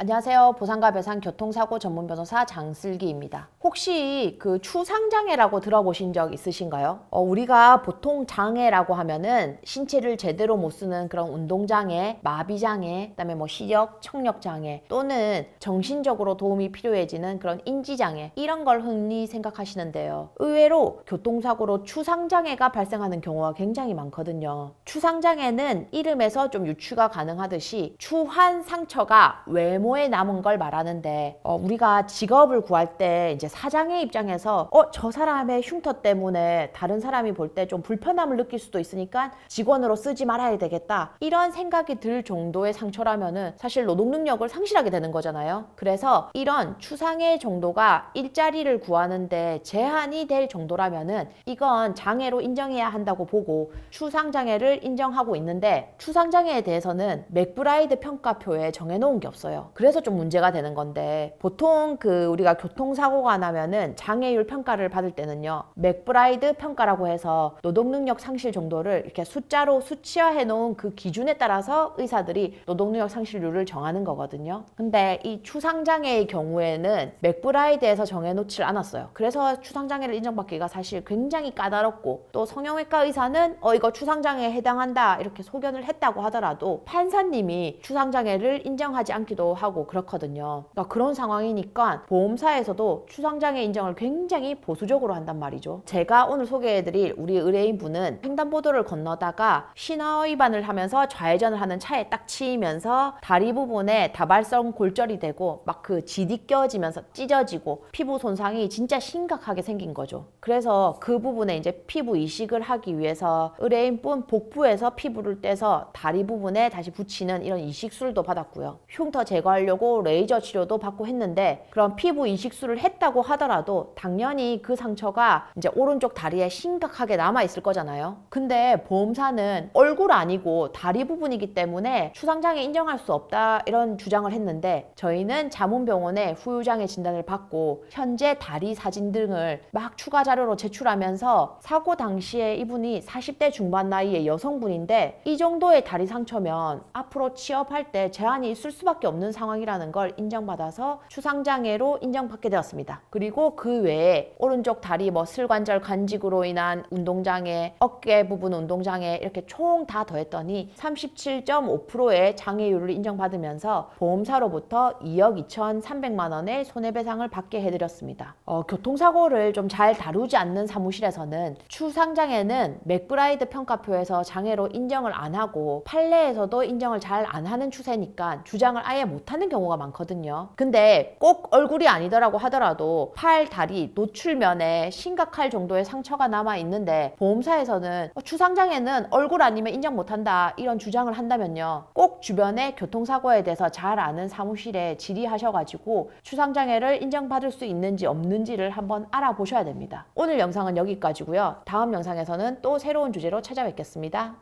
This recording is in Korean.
안녕하세요. 보상가 배상 교통사고 전문 변호사 장슬기입니다. 혹시 그 추상장애라고 들어보신 적 있으신가요? 어, 우리가 보통 장애라고 하면은 신체를 제대로 못 쓰는 그런 운동장애, 마비장애, 그다음에 뭐 시력, 청력장애 또는 정신적으로 도움이 필요해지는 그런 인지장애 이런 걸 흔히 생각하시는데요. 의외로 교통사고로 추상장애가 발생하는 경우가 굉장히 많거든요. 추상장애는 이름에서 좀 유추가 가능하듯이 추한 상처가 외모 에 남은 걸 말하는데 어, 우리가 직업을 구할 때 이제 사장의 입장에서 어 저 사람의 흉터 때문에 다른 사람이 볼 때 좀 불편함을 느낄 수도 있으니까 직원으로 쓰지 말아야 되겠다 이런 생각이 들 정도의 상처라면은 사실 노동 능력을 상실하게 되는 거잖아요. 그래서 이런 추상의 정도가 일자리를 구하는데 제한이 될 정도라면은 이건 장애로 인정해야 한다고 보고 추상 장애를 인정하고 있는데 추상 장애에 대해서는 맥브라이드 평가표에 정해놓은 게 없어요. 그래서 좀 문제가 되는 건데 보통 그 우리가 교통사고가 나면은 장애율 평가를 받을 때는요 맥브라이드 평가라고 해서 노동능력 상실 정도를 이렇게 숫자로 수치화해 놓은 그 기준에 따라서 의사들이 노동능력 상실률을 정하는 거거든요. 근데 이 추상장애의 경우에는 맥브라이드에서 정해놓질 않았어요. 그래서 추상장애를 인정받기가 사실 굉장히 까다롭고 또 성형외과 의사는 어 이거 추상장애에 해당한다 이렇게 소견을 했다고 하더라도 판사님이 추상장애를 인정하지 않기도 하고 그렇거든요. 그러니까 그런 상황이니까 보험사에서도 추상장애 인정을 굉장히 보수적으로 한단 말이죠. 제가 오늘 소개해드릴 우리 의뢰인 분은 횡단보도를 건너다가 신호 위반을 하면서 좌회전을 하는 차에 딱 치이면서 다리 부분에 다발성 골절이 되고 막 그 지디 껴지면서 찢어지고 피부 손상이 진짜 심각하게 생긴 거죠. 그래서 그 부분에 이제 피부 이식을 하기 위해서 의뢰인분 복부에서 피부를 떼서 다리 부분에 다시 붙이는 이런 이식술도 받았고요. 흉터 제거 하려고 레이저 치료도 받고 했는데 그런 피부 이식술을 했다고 하더라도 당연히 그 상처가 이제 오른쪽 다리에 심각하게 남아 있을 거잖아요. 근데 보험사는 얼굴 아니고 다리 부분이기 때문에 추상장애 인정할 수 없다 이런 주장을 했는데 저희는 자문병원에 후유장애 진단을 받고 현재 다리 사진 등을 막 추가 자료로 제출하면서 사고 당시에 이분이 40대 중반 나이의 여성분인데 이 정도의 다리 상처면 앞으로 취업할 때 제한이 있을 수밖에 없는 상황 이라는 걸 인정받아서 추상장애로 인정받게 되었습니다. 그리고 그 외에 오른쪽 다리 뭐 슬관절 관직으로 인한 운동장애, 어깨 부분 운동장애 이렇게 총 다 더했더니 37.5%의 장애율을 인정받으면서 보험사로부터 2억 2,300만 원의 손해배상을 받게 해드렸습니다. 어, 교통사고를 좀 잘 다루지 않는 사무실에서는 추상장애는 맥브라이드 평가표에서 장애로 인정을 안 하고 판례에서도 인정을 잘 안 하는 추세니까 주장을 아예 못 하는 경우가 많거든요. 근데 꼭 얼굴이 아니더라고 하더라도 팔, 다리, 노출면에 심각할 정도의 상처가 남아 있는데 보험사에서는 어, 추상장애는 얼굴 아니면 인정 못한다 이런 주장을 한다면요. 꼭 주변에 교통사고에 대해서 잘 아는 사무실에 질의하셔가지고 추상장애를 인정받을 수 있는지 없는지를 한번 알아보셔야 됩니다. 오늘 영상은 여기까지고요. 다음 영상에서는 또 새로운 주제로 찾아뵙겠습니다.